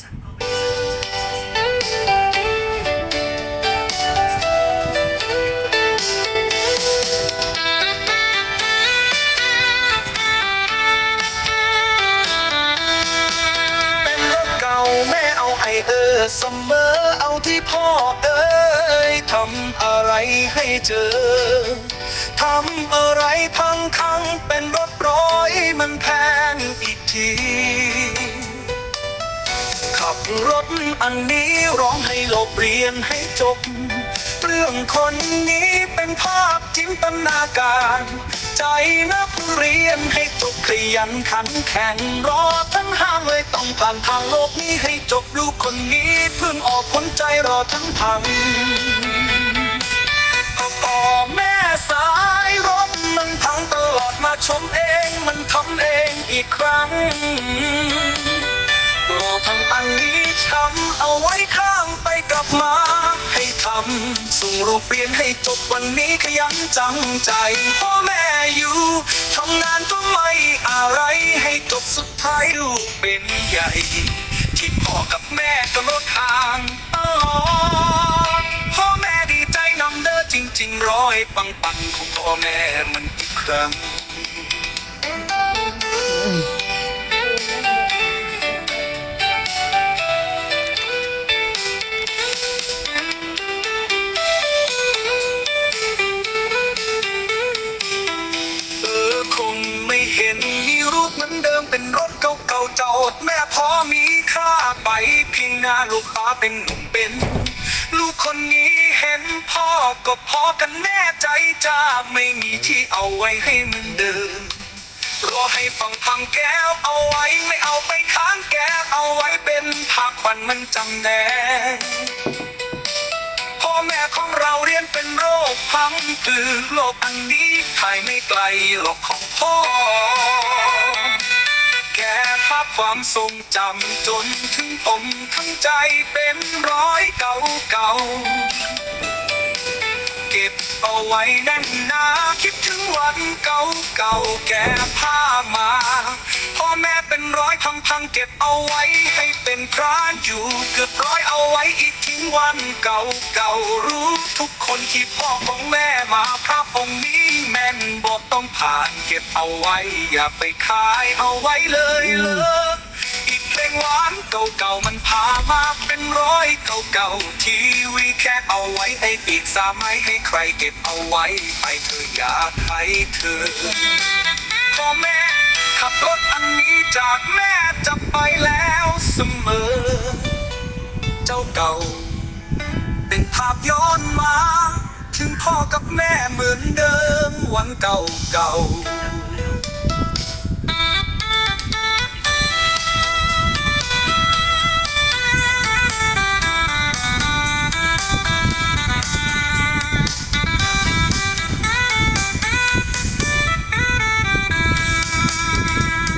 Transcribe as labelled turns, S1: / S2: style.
S1: เป็นรถเก่าแม่เอาไอเออเสมอเอาที่พ่อเอ้ยทำอะไรให้เจอทำอะไรพังคังเป็นรถร้อยมันแพงอีกที รถอันนี้ร้องให้โลกเรียนให้จบ เรื่องคนนี้เป็นภาพจินตนาการ ใจนักเรียนให้จบขยันขันแข่งรอทั้งห้างเลยต้องผ่านทางโลกนี้ให้จบลูคนนี้เพิ่งออกพ้นใจรอทั้งพังพ่อแม่สายรถมันพังตลอดมาชมเองมันทำเองอีกครั้งรอทำอันนี้ำเอาไว้ข้างไปกลับมา ให้ทำส่งรูปเรียนให้จบวันนี้ขยันจังใจพ่อแม่อยู่ทำงานก็ไม่อะไรให้จบสุดท้ายลูกเป็นใหญ่ ที่พ่อกับแม่ก็ลดห่างออพ่อแม่ดีใจนำเด้อจริงๆร้อยปังปังๆของพ่อแม่มันอีกครั้ง เหมือนเดิมเป็นรถเก่าๆจอดแม่พอมีค่าไปเพียงหน้าลูกป้าเป็นหนุ่มเป็น ลูกคนนี้เห็นพ่อก็พอกันแน่ใจจ้าไม่มีที่เอาไว้ให้มันเดิมรอให้ฟังพังแก้วเอาไว้ไม่เอาไปค้างแก้วเอาไว้เป็นผักควันมันจำแนงพ่อแม่ของเราเรียนเป็นโรคพังคือโลกอันนี้ภายไม่ไกลหรอกของพ่อาพความทรงจำจนถึงผมทั้งใจเป็นร้อยเก่าเก่าเก็บเอาไว้แน่นหนาคิดถึงวันเก่าเก่าแก่ผ้ามา แม่เป็นร้อยพังพังเก็บเอาไว้ ให้เป็นพรานอยู่เกือบร้อยเอาไว้อีกทิ้งวันเก่าเก่ารู้ทุกคนที่พ่อของแม่มาพระองค์นี้แม่นบอกต้องผ่านเก็บเอาไว้ อย่าไปขายเอาไว้เลยเลิกอีกเพลงหวานเก่าๆมันพามาเป็นร้อยเก่าๆทีวีแค่เอาไว้ให้ปีกสามัยให้ใครเก็บเอาไว้ไปเธออยากให้เธอ จากแม่จะไปแล้วเสมอ เจ้าเก่า เป็นภาพย้อนมา ถึงพ่อกับแม่เหมือนเดิมวันเก่าเก่า